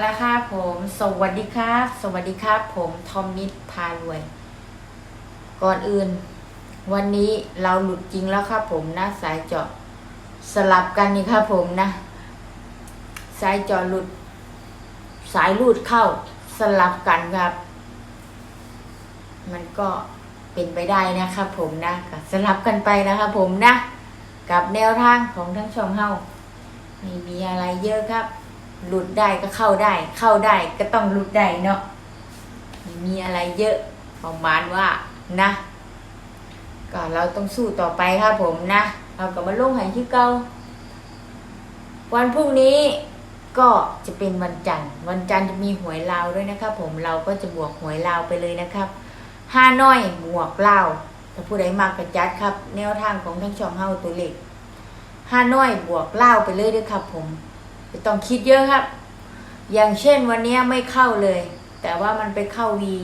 แล้วครับผม สวัสดีครับ สวัสดีครับ ผมทอมนิดพารวย ก่อนอื่น วันนี้เราหลุดจริงแล้วครับผมนะ สายเจาะสลับกันนี่ครับผมนะ สายเจาะหลุด สายลูดเข้าสลับกันครับ มันก็เป็นไปได้นะครับผมนะสลับกันไปนะครับผมนะ กับแนวทางของทั้งช่องเฮาไม่มีอะไรเยอะครับ หลุดได้ก็เข้าได้ เข้าได้ก็ต้องหลุดได้เนาะมีอะไรเยอะประมาณว่านะก็เราต้องสู้ต่อไปครับผมนะเราก็มาลงหายที่เก่าวันพรุ่งนี้ก็จะเป็นวันจันทร์วันจันทร์จะมีหวยลาวด้วยนะครับผมเราก็จะบวกหวยลาวไปเลยนะครับห้าน้อยบวกลาวถ้าผู้ใดมากกระจัดครับ แนวทางของทั้งช่องเฮาตัวเล็กห้าน้อยบวกลาวไปเลยด้วยครับผม ไม่ต้องคิดเยอะครับ อย่างเช่นวันนี้ไม่เข้าเลย แต่ว่ามันไปเข้าวี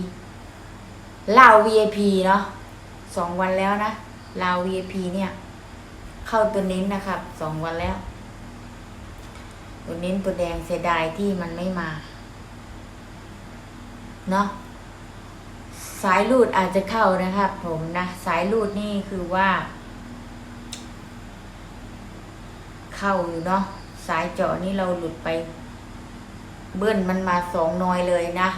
ลาว VIP เนาะสองวันแล้วนะลาว VIP เนี่ย เข้าตัวเน้นนะครับสองวันแล้ว ตัวเน้นตัวแดงเสียดายที่มันไม่มา เนาะสายรูดอาจจะเข้านะครับผมนะ สายรูดนี่คือว่า เข้าอยู่เนาะ สายเจาะนี่เราหลุดไป เบิ้ลมันมาสองนอยเลยนะ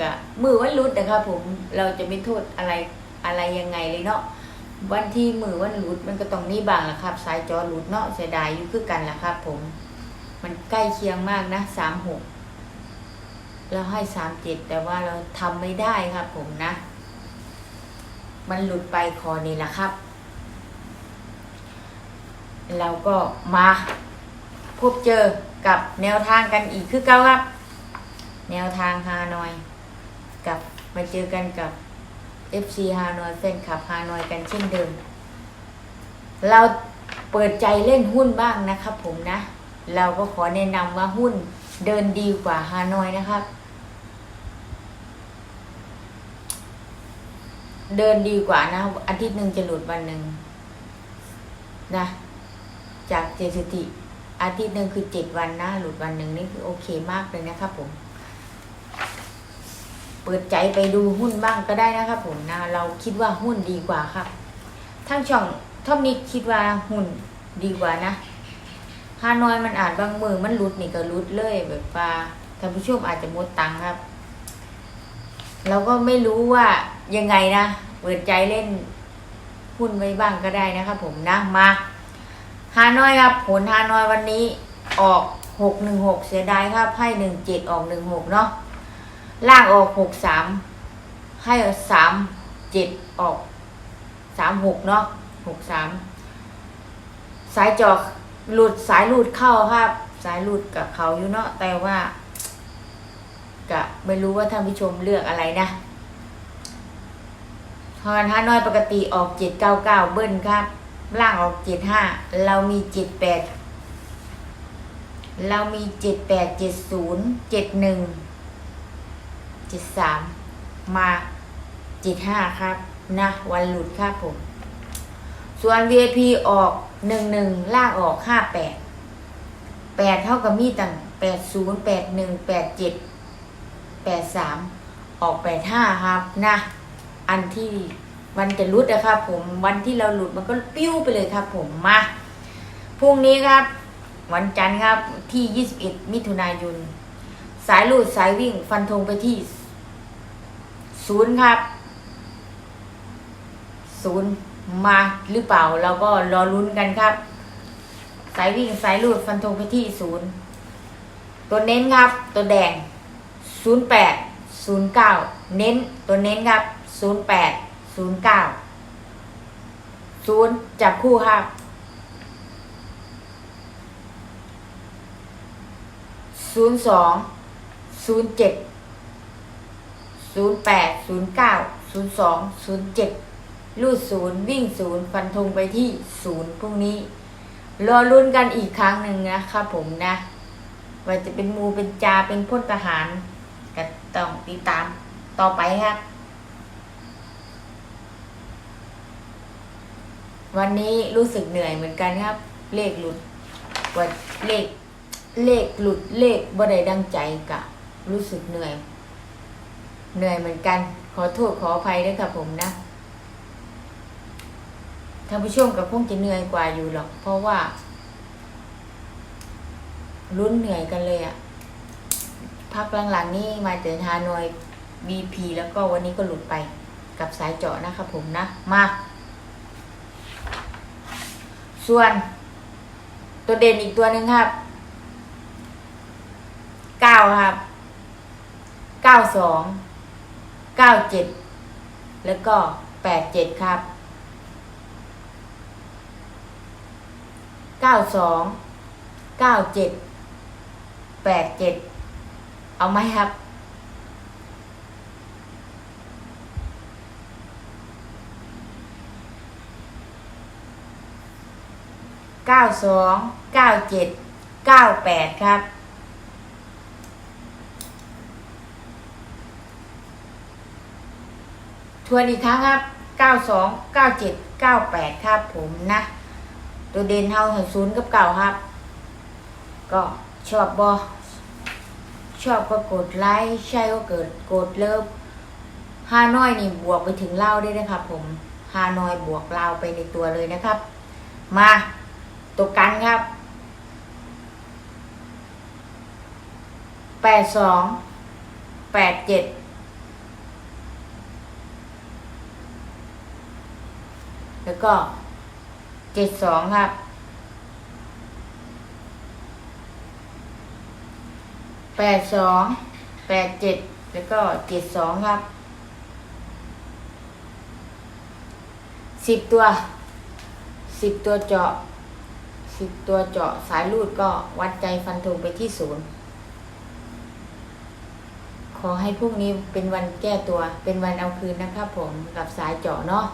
กะมือวันหลุดนะครับผมเราจะไม่โทษอะไรอะไรยังไงเลยเนาะวันที่มือวันหลุดมันก็ต้องนี่บางละครับ สายจอหลุดเนาะเสียดายอยู่คือกันละครับผม มันใกล้เคียงมากนะสามหกเราให้สามเจ็ดแต่ว่าเราทำไม่ได้ครับผมนะ มันหลุดไปคอนี่แหละครับ เราก็มา พบเจอกับแนวทางกันอีกคือเก้าครับ แนวทางฮานอย กับมาเจอกันกับ FC ฮานอยแฟนคลับฮานอยกันเช่นเดิม เราเปิดใจเล่นหุ้นบ้างนะครับผมนะ เราก็ขอแนะนำว่าหุ้นเดินดีกว่าฮานอยนะครับ เดินดีกว่านะ อาทิตย์หนึ่งจะหลุดวันหนึ่งนะ จากเจสติ อาทิตย์หนึ่งคือเจ็ดวันนะหลุดวันหนึ่งนี่คือโอเคมากเลยนะครับผม เปิดใจไปดูหุ้นบ้างก็ได้นะครับผมนะ เราคิดว่าหุ้นดีกว่าครับทั้งช่องท่อมนี้คิดว่าหุ้นดีกว่านะฮานอยมันอ่านบางมือมันหลุดนี่ก็หลุดเลยแบบว่าท่านผู้ชมอาจจะหมดตังค์ครับ เราก็ไม่รู้ว่ายังไงนะ เปิดใจเล่นหุ้นไว้บ้างก็ได้นะครับผมนะมา ฮานอยครับ ผลฮานอยวันนี้ออกหกหนึ่งหกเสียดายครับ ให้หนึ่งเจ็ดออกหนึ่งหกเนาะล่างออกหกสามให้สามเจ็ดออกสามหกเนาะหกสามสายจอกหลุดสายหลุดเข้าครับ สายหลุดกับเขาอยู่เนาะแต่ว่ากะไม่รู้ว่าท่านผู้ชมเลือกอะไรนะฮอนฮานอยปกติออกเจ็ดเก้าเก้าเบิ้ลครับ ล่างออกเจ็ดห้าเรามีเจ็ดแปดเรามีเจ็ดแปดเจ็ดศูนย์เจ็ดหนึ่งเจ็ดสามมาเจ็ดห้าครับนะวันหลุดครับผม ส่วน VIP ออกหนึ่งหนึ่งล่างออกห้าแปดแปดเท่ากับมีตั้งแปดศูนย์แปดหนึ่งแปดเจ็ดแปดสามออกแปดห้าครับนะ อันที่ วันจะรุดนะครับผมวันที่เราหลุดมันก็ปิ้วไปเลยครับผมมาพรุ่งนี้ครับ วันจันทร์ครับที่ 21 มิถุนายน สายลูดสายวิ่ง ฟันธงไปที่ศูนย์ครับศูนย์มาหรือเปล่าเราก็รอลุ้นกันครับ สายวิ่งสายลูดฟันธงไปที่ศูนย์ตัวเน้นครับ ตัวแดงศูนย์แปดศูนย์เก้าเน้นตัวเน้นครับศูนย์แปด ศูนย์เก้าศูนย์จับคู่ครับศูนย์สองศูนย์เจ็ดศูนย์แปดศูนย์เก้าศูนย์สองศูนย์เจ็ดลูดศูนย์วิ่งศูนย์ฟันธงไปที่ศูนย์พรุ่งนี้ รอลุ้นกันอีกครั้งหนึ่งนะครับผมนะว่าจะเป็นมูเป็นจาเป็นพลทหารก็ต้องติดตามต่อไปครับ วันนี้รู้สึกเหนื่อยเหมือนกันครับ เลขหลุดว่าเลข เลขหลุดเลขบ่ได้ดังใจกะ รู้สึกเหนื่อย เหนื่อยเหมือนกัน ขอโทษขออภัยด้วยครับผมนะท่านผู้ชมกับคงจะเหนื่อยกว่าอยู่หรอก เพราะว่าลุ้นเหนื่อยกันเลยอะพักหลังๆนี่มาเจอฮานอย BP แล้วก็วันนี้ก็หลุดไปกับสายเจาะนะครับผมนะ มา ส่วน ตัวเด่นอีกตัวหนึ่งครับเก้าครับเก้าสองเก้าเจ็ดแล้วก็แปดเจ็ดครับเก้าสองเก้าเจ็ดแปดเจ็ดเอาไหมครับ เก้าสองเก้าเจ็ดเก้าแปดครับ ทวนอีกครั้งครับเก้าสองเก้าเจ็ดเก้าแปดครับผมนะ ตัวเด่นเท่าศูนย์กับเก่าครับ ก็ชอบบอชอบก็กดไลค์ใช่ก็เกิดกดเลิฟฮานอยนี่บวกไปถึงเล่าได้นะครับผมฮานอยบวกเล่าไปในตัวเลยนะครับ มา ตัวกันครับแปดสองแปดเจ็ดแล้วก็เจ็ดสองครับแปดสองแปดเจ็ดแล้วก็เจ็ดสองครับสิบตัวสิบตัวเจาะ สิบตัวเจาะสายรูดก็วัดใจฟันธงไปที่ศูนย์ขอให้พรุ่งนี้เป็นวันแก้ตัว เป็นวันเอาคืนนะครับผมกับสายเจาะเนาะ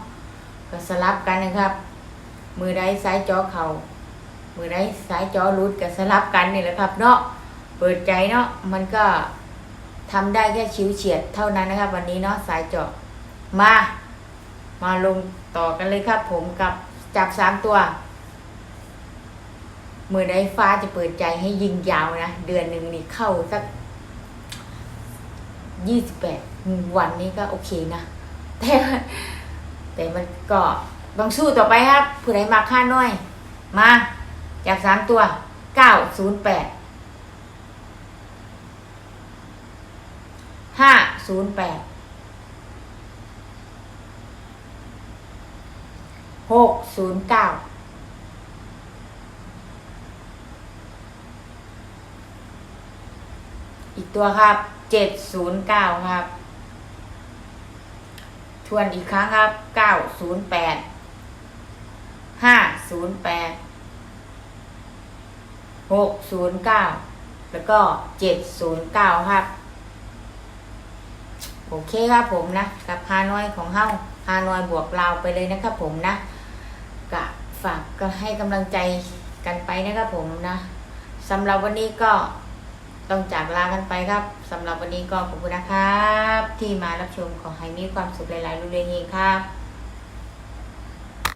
ก็สลับกันนะครับ มือใดสายเจาะเขามือใดสายเจาะรูดก็สลับกันนี่แหละครับ เนาะเปิดใจเนาะมันก็ทำได้แค่ชิวเฉียดเท่านั้นนะครับ วันนี้เนาะสายเจาะมา มาลงต่อกันเลยครับ ผมกับจับสามตัว มื่อใดฟ้าจะเปิดใจให้ยิงยาวนะ เดือนหนึ่งนี่เข้าสักยี่สิบแปดวันนี้ก็โอเคนะ แต่แต่มันก็ต้องสู้ต่อไปครับ ผู้ใดมาค่าน้อย มา จากสามตัวเก้าศูนย์แปดห้าศูนย์แปดหกศูนย์เก้า อีกตัวครับเจ็ดศูนย์เก้าครับ ทวนอีกครั้งครับเก้าศูนย์แปดห้าศูนย์แปดหกศูนย์เก้าแล้วก็เจ็ดศูนย์เก้าครับ โอเคครับผมนะ กับฮานอยของเฮ้าฮานอยบวกลาวไปเลยนะครับผมนะกะฝากก็ให้กำลังใจกันไปนะครับผมนะสำหรับวันนี้ก็ ต้องจากลากันไปครับสำหรับวันนี้ก็ขอบคุณนะครับ ที่มารับชมขอให้มีความสุขหลายๆรุ่งเรืองครับ